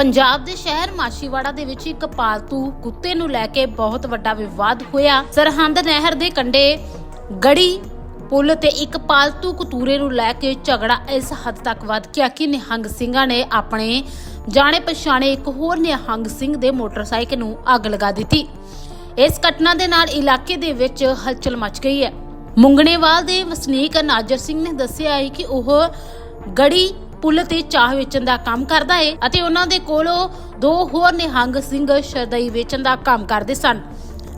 ਪੰਜਾਬ ਦੇ ਸ਼ਹਿਰ ਮਾਸ਼ੀਵਾੜਾ ਦੇ ਵਿੱਚ ਇੱਕ ਪਾਲਤੂ ਕੁੱਤੇ ਨੂੰ ਲੈ ਕੇ ਬਹੁਤ ਵੱਡਾ ਵਿਵਾਦ ਹੋਇਆ। ਸਰਹੰਦ ਨਹਿਰ ਦੇ ਕੰਢੇ ਗੜੀ ਪੁੱਲ ਤੇ ਇੱਕ ਪਾਲਤੂ ਕਤੂਰੇ ਨੂੰ ਲੈ ਕੇ ਝਗੜਾ ਇਸ ਹੱਦ ਤੱਕ ਵੱਧ ਗਿਆ ਕਿ ਨਿਹੰਗ ਸਿੰਘਾਂ ਨੇ ਆਪਣੇ ਜਾਣੇ ਪਛਾਣੇ ਇੱਕ ਹੋਰ ਨਿਹੰਗ ਸਿੰਘ ਦੇ ਮੋਟਰਸਾਈਕਲ ਨੂੰ ਅੱਗ ਲਗਾ ਦਿੱਤੀ। ਇਸ ਘਟਨਾ ਦੇ ਨਾਲ ਇਲਾਕੇ ਦੇ ਵਿੱਚ ਹਲਚਲ ਮਚ ਗਈ ਹੈ। ਮੁੰਗਣੇਵਾਲ ਦੇ ਵਸਨੀਕ ਨਾਜਰ ਸਿੰਘ ਨੇ ਦੱਸਿਆ ਹੈ ਕਿ ਉਹ ਗੜੀ ਪੁੱਲ ਤੇ ਚਾਹ ਵੇਚਣ ਦਾ ਕੰਮ ਕਰਦਾ ਹੈ ਅਤੇ ਉਹਨਾਂ ਦੇ ਕੋਲੋਂ ਦੋ ਹੋਰ ਨਿਹੰਗ ਸਿੰਘ ਸ਼ਰਦਈ ਵੇਚਣ ਦਾ ਕੰਮ ਕਰਦੇ ਸਨ।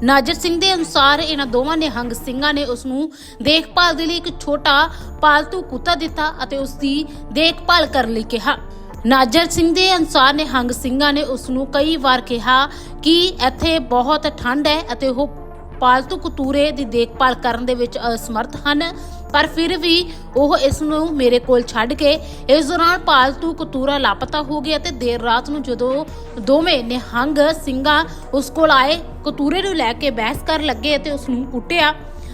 ਨਾਜਰ ਸਿੰਘ ਦੇ ਅਨੁਸਾਰ ਇਹਨਾਂ ਦੋਵਾਂ ਨਿਹੰਗ ਸਿੰਘਾਂ ਨੇ ਉਸ ਨੂੰ ਦੇਖਭਾਲ ਦੇ ਲਈ ਇੱਕ ਛੋਟਾ ਪਾਲਤੂ ਕੁੱਤਾ ਦਿੱਤਾ ਅਤੇ ਉਸ ਦੀ ਦੇਖਭਾਲ ਕਰਨ ਲਈ ਕਿਹਾ। ਨਾਜਰ ਸਿੰਘ ਦੇ ਅਨੁਸਾਰ ਨਿਹੰਗ ਸਿੰਘਾਂ ਨੇ ਉਸ ਨੂੰ ਕਈ ਵਾਰ ਕਿਹਾ ਕਿ ਇੱਥੇ ਬਹੁਤ ਠੰਡ ਹੈ ਅਤੇ ਉਹ ਪਾਲਤੂ ਕਤੂਰੇ ਦੀ ਦੇਖਭਾਲ ਕਰਨ ਦੇ ਵਿੱਚ ਅਸਮਰਥ ਹਨ। ਪਰ ਫਿਰ ਵੀ ਉਹ ਇਸ ਨੂੰ ਮੇਰੇ ਕੋਲ ਛੱਡ ਕੇ ਇਸ ਦੌਰਾਨ ਪਾਲਤੂ ਕਤੂਰਾ ਲਾਪਤਾ ਹੋ ਗਿਆ ਤੇ ਦੇਰ ਰਾਤ ਨੂੰ ਜਦੋਂ ਦੋਵੇਂ ਨਿਹੰਗ ਸਿੰਘਾਂ ਉਸ ਕੋਲ ਆਏ, ਕਤੂਰੇ ਨੂੰ ਲੈ ਕੇ ਬਹਿਸ ਕਰਨ ਲੱਗੇ ਤੇ ਉਸ ਨੂੰ ਕੁੱਟਿਆ।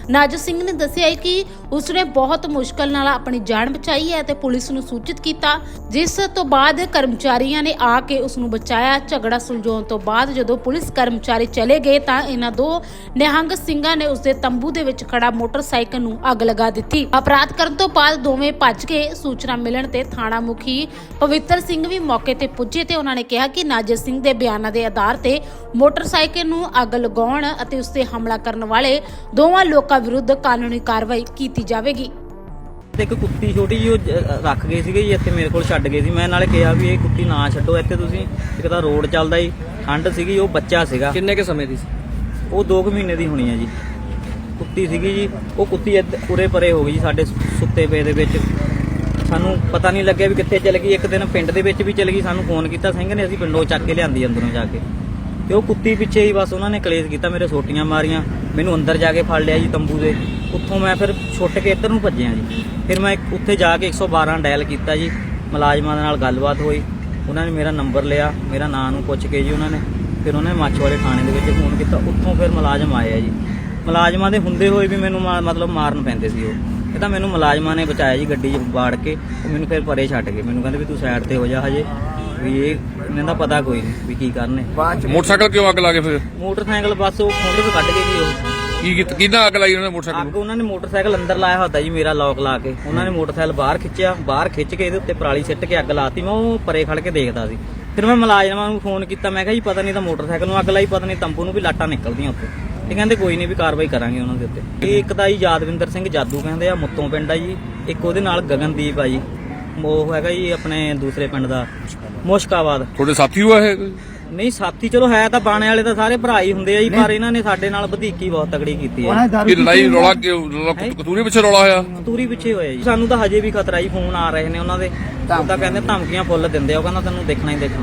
ਨਾਜ ਸਿੰਘ ਨੇ ਦੱਸਿਆ ਕਿ ਉਸਨੇ ਬਹੁਤ ਮੁਸ਼ਕਲ ਨਾਲ ਆਪਣੀ ਜਾਨ ਬਚਾਈ ਹੈ ਤੇ ਪੁਲਿਸ ਨੂੰ ਸੂਚਿਤ ਕੀਤਾ, ਜਿਸ ਤੋਂ ਬਾਅਦ ਕਰਮਚਾਰੀਆਂ ਨੇ ਆ ਕੇ ਉਸ ਨੂੰ ਬਚਾਇਆ। ਝਗੜਾ ਸੁਲਝਾਉਣ ਤੋਂ ਬਾਅਦ ਜਦੋਂ ਪੁਲਿਸ ਕਰਮਚਾਰੀ ਚਲੇ ਗਏ ਤਾਂ ਇਹਨਾਂ ਦੋ ਨਿਹੰਗ ਸਿੰਘਾਂ ਨੇ ਉਸਦੇ ਤੰਬੂ ਦੇ ਵਿੱਚ ਖੜਾ ਮੋਟਰਸਾਈਕਲ ਨੂੰ ਅੱਗ ਲਗਾ ਦਿੱਤੀ। ਅਪਰਾਧ ਕਰਨ ਤੋਂ ਬਾਅਦ ਦੋਵੇਂ ਭੱਜ ਗਏ ਸੂਚਨਾ ਮਿਲਣ ਤੇ ਥਾਣਾ ਮੁਖੀ ਪਵਿੱਤਰ ਸਿੰਘ ਵੀ ਮੌਕੇ ਤੇ ਪੁੱਜੇ ਤੇ ਉਹਨਾਂ ਨੇ ਕਿਹਾ ਕਿ ਨਾਜਰ ਸਿੰਘ ਦੇ ਬਿਆਨਾਂ ਦੇ ਆਧਾਰ ਤੇ ਮੋਟਰਸਾਈਕਲ ਨੂੰ ਅੱਗ ਲਗਾਉਣ ਅਤੇ ਉਸ ਤੇ ਹਮਲਾ ਕਰਨ ਵਾਲੇ ਦੋਵਾਂ ਲੋਕਾਂ ਵਿਰੁੱਧ ਕਾਨੂੰਨੀ ਕਾਰਵਾਈ ਕੀਤੀ ਜਾਵੇਗੀ। ਤੇ ਇੱਕ ਕੁੱਤੀ ਛੋਟੀ ਜਿਹੀ ਉਹ ਜ- ਰੱਖ ਗਏ ਸੀਗੇ ਜੀ ਇੱਥੇ ਮੇਰੇ ਕੋਲ ਛੱਡ ਗਏ ਸੀ। ਮੈਂ ਨਾਲੇ ਕਿਹਾ ਵੀ ਇਹ ਕੁੱਤੀ ਨਾ ਛੱਡੋ ਇੱਥੇ ਤੁਸੀਂ ਇੱਕ ਤਾਂ ਰੋਡ ਚੱਲਦਾ ਜੀ ਠੰਡ ਸੀਗੀ ਉਹ ਬੱਚਾ ਸੀਗਾ। ਕਿੰਨੇ ਕੇ ਸਮੇਂ ਦੀ ਸੀ? ਉਹ 2 ਕੁ ਮਹੀਨੇ ਦੀ ਹੋਣੀ ਹੈ ਜੀ। ਕੁੱਤੀ ਸੀਗੀ ਜੀ ਉਹ ਕੁੱਤੀ ਇੱਧ- ਉਰੇ ਪਰੇ ਹੋ ਗਈ ਜੀ ਸਾਡੇ ਸੁੱਤੇ ਪਏ ਦੇ ਵਿੱਚ। ਸਾਨੂੰ ਪਤਾ ਨਹੀਂ ਲੱਗਿਆ ਵੀ ਕਿੱਥੇ ਚਲ ਗਈ। ਇੱਕ ਦਿਨ ਪਿੰਡ ਦੇ ਵਿੱਚ ਵੀ ਚਲ ਗਈ ਸਾਨੂੰ ਫੋਨ ਕੀਤਾ ਸਿੰਘ ਨੇ ਅਸੀਂ ਪਿੰਡੋਂ ਚੱਕ ਕੇ ਲਿਆਂਦੀ ਅੰਦਰੋਂ ਜਾ ਕੇ। ਤੇ ਉਹ ਕੁੱਤੀ ਪਿੱਛੇ ਹੀ ਬਸ ਉਹਨਾਂ ਨੇ ਕਲੇਸ਼ ਕੀਤਾ, ਮੇਰੇ ਸੋਟੀਆਂ ਮਾਰੀਆਂ, ਮੈਨੂੰ ਅੰਦਰ ਜਾ ਕੇ ਫੜ ਲਿਆ ਜੀ ਤੰਬੂ ਦੇ। ਉੱਥੋਂ ਮੈਂ ਫਿਰ ਛੁੱਟ ਕੇ ਇੱਧਰ ਨੂੰ ਭੱਜਿਆ ਜੀ। ਫਿਰ ਮੈਂ ਇੱਕ- ਉੱਥੇ ਜਾ ਕੇ 112 ਡਾਇਲ ਕੀਤਾ ਜੀ। ਮੁਲਾਜ਼ਮਾਂ ਦੇ ਨਾਲ ਗੱਲਬਾਤ ਹੋਈ। ਉਹਨਾਂ ਨੇ ਮੇਰਾ ਨੰਬਰ ਲਿਆ, ਮੇਰਾ ਨਾਂ ਨੂੰ ਪੁੱਛ ਕੇ ਜੀ ਉਹਨਾਂ ਨੇ। ਫਿਰ ਉਹਨਾਂ ਨੇ ਮਾਛਵਾੜੇ ਥਾਣੇ ਦੇ ਵਿੱਚ ਫੋਨ ਕੀਤਾ। ਉੱਥੋਂ ਫਿਰ ਮੁਲਾਜ਼ਮ ਆਏ ਜੀ। ਮੁਲਾਜ਼ਮਾਂ ਦੇ ਹੁੰਦੇ ਹੋਏ ਵੀ ਮੈਨੂੰ ਮਾ- ਮਤਲਬ ਮਾਰਨ ਪੈਂਦੇ ਸੀ ਉਹ। ਇਹ ਤਾਂ ਮੈਨੂੰ ਮੁਲਾਜ਼ਮਾਂ ਨੇ ਬਚਾਇਆ ਜੀ ਗੱਡੀ 'ਚ ਬਾੜ ਕੇ। ਉਹ ਮੈਨੂੰ ਫਿਰ ਪਰੇ ਛੱਡ ਗਏ। ਮੈਨੂੰ ਕਹਿੰਦੇ ਵੀ ਤੂੰ ਸਾਈਡ ਤੇ ਹੋ ਜਾ ਹਜੇ। ਵੀ ਇਹ ਇਹਨਾਂ ਦਾ ਪਤਾ ਕੋਈ ਨਹੀਂ ਵੀ ਕੀ ਕਰਨੇ ਮੋਟਰਸਾਈਕਲ ਕਿਉਂ ਅੱਗ ਲਾ ਕੇ ਫਿਰ? ਮੋਟਰਸਾਈਕਲ ਬਸ ਉਹ ਖੁੰਡ ਤੋਂ ਕੱਢ ਕੇ ਜੀ ਉਹ। ਕੀ ਕੀਤਾ ਕਿਹਦਾ ਅੱਗ ਲਾਈ ਉਹਨਾਂ ਨੇ ਮੋਟਰਸਾਈਕਲ ਅੱਗ ਉਹਨਾਂ ਨੇ ਮੋਟਰਸਾਈਕਲ ਅੰਦਰ ਲਾਇਆ ਹੁੰਦਾ ਜੀ ਮੇਰਾ ਲੌਕ ਲਾ ਕੇ। ਉਹਨਾਂ ਨੇ ਮੋਟਰਸਾਈਕਲ ਬਾਹਰ ਖਿੱਚਿਆ ਬਾਹਰ ਖਿੱਚ ਕੇ ਇਹਦੇ ਉੱਤੇ ਪਰਾਲੀ ਸਿੱਟ ਕੇ ਅੱਗ ਲਾਤੀ। ਮੈਂ ਉਹ ਪਰੇ ਖੜ ਕੇ ਦੇਖਦਾ ਸੀ। ਫਿਰ ਮੈਂ ਮੁਲਾਜ਼ਮਾਂ ਨੂੰ ਫੋਨ ਕੀਤਾ ਮੈਂ ਕਿਹਾ ਜੀ ਪਤਾ ਨਹੀਂ ਤਾਂ ਮੋਟਰਸਾਈਕਲ ਨੂੰ ਅੱਗ ਲਾਈ ਪਤਾ ਨਹੀਂ ਤੰਬੂ ਨੂੰ ਵੀ ਲਾਟਾਂ ਨਿਕਲਦੀਆਂ ਉੱਤੇ ਇਹ ਕਹਿੰਦੇ ਕੋਈ ਨਹੀਂ ਵੀ ਕਾਰਵਾਈ ਕਰਾਂਗੇ ਉਹਨਾਂ ਦੇ ਉੱਤੇ। ਇਹ ਇੱਕ ਤਾਂ ਜੀ ਯਾਦਵਿੰਦਰ ਸਿੰਘ ਜਾਦੂ ਕਹਿੰਦੇ ਆ ਮੁੱਤੋਂ ਪਿੰਡ ਆ ਜੀ। ਇੱਕ ਉਹਦੇ ਨਾਲ ਗਗਨਦੀਪ ਆ ਜੀ। ਉਹ ਹੈਗਾ ਜੀ ਆਪਣੇ ਦੂਸਰੇ ਪਿੰਡ ਦਾ। ਮੁਸ਼ਕਾਬਾਦ। ਤੁਹਾਡੇ ਸਾਥੀ ਹੋਆ ਇਹ ਨਹੀਂ ਸਾਥੀ ਚਲੋ ਹੈ ਤਾਂ ਬਾਣੇ ਵਾਲੇ ਤਾਂ ਸਾਰੇ ਭਰਾ ਹੀ ਹੁੰਦੇ ਆ ਜੀ ਪਰ ਇਹਨਾਂ ਨੇ ਸਾਡੇ ਨਾਲ ਵਧੀਕੀ ਬਹੁਤ ਤਗੜੀ ਕੀਤੀ ਹੈ ਇਹ ਲੜਾਈ ਰੌਲਾ ਕਤੂਰੇ ਪਿੱਛੇ ਰੌਲਾ ਹੋਇਆ? ਤੂਰੀ ਪਿੱਛੇ ਹੋਇਆ ਜੀ। ਸਾਨੂੰ ਤਾਂ ਹਜੇ ਵੀ ਖਤਰਾ ਹੀ ਫੋਨ ਆ ਰਹੇ ਨੇ ਉਹਨਾਂ ਦੇ। ਉਹ ਤਾਂ ਕਹਿੰਦੇ ਧਮਕੀਆਂ ਫੁੱਲ ਦਿੰਦੇ ਆ। ਉਹ ਕਹਿੰਦਾ ਤੈਨੂੰ ਦੇਖਣਾ ਹੀ ਦੇਖਣਾ।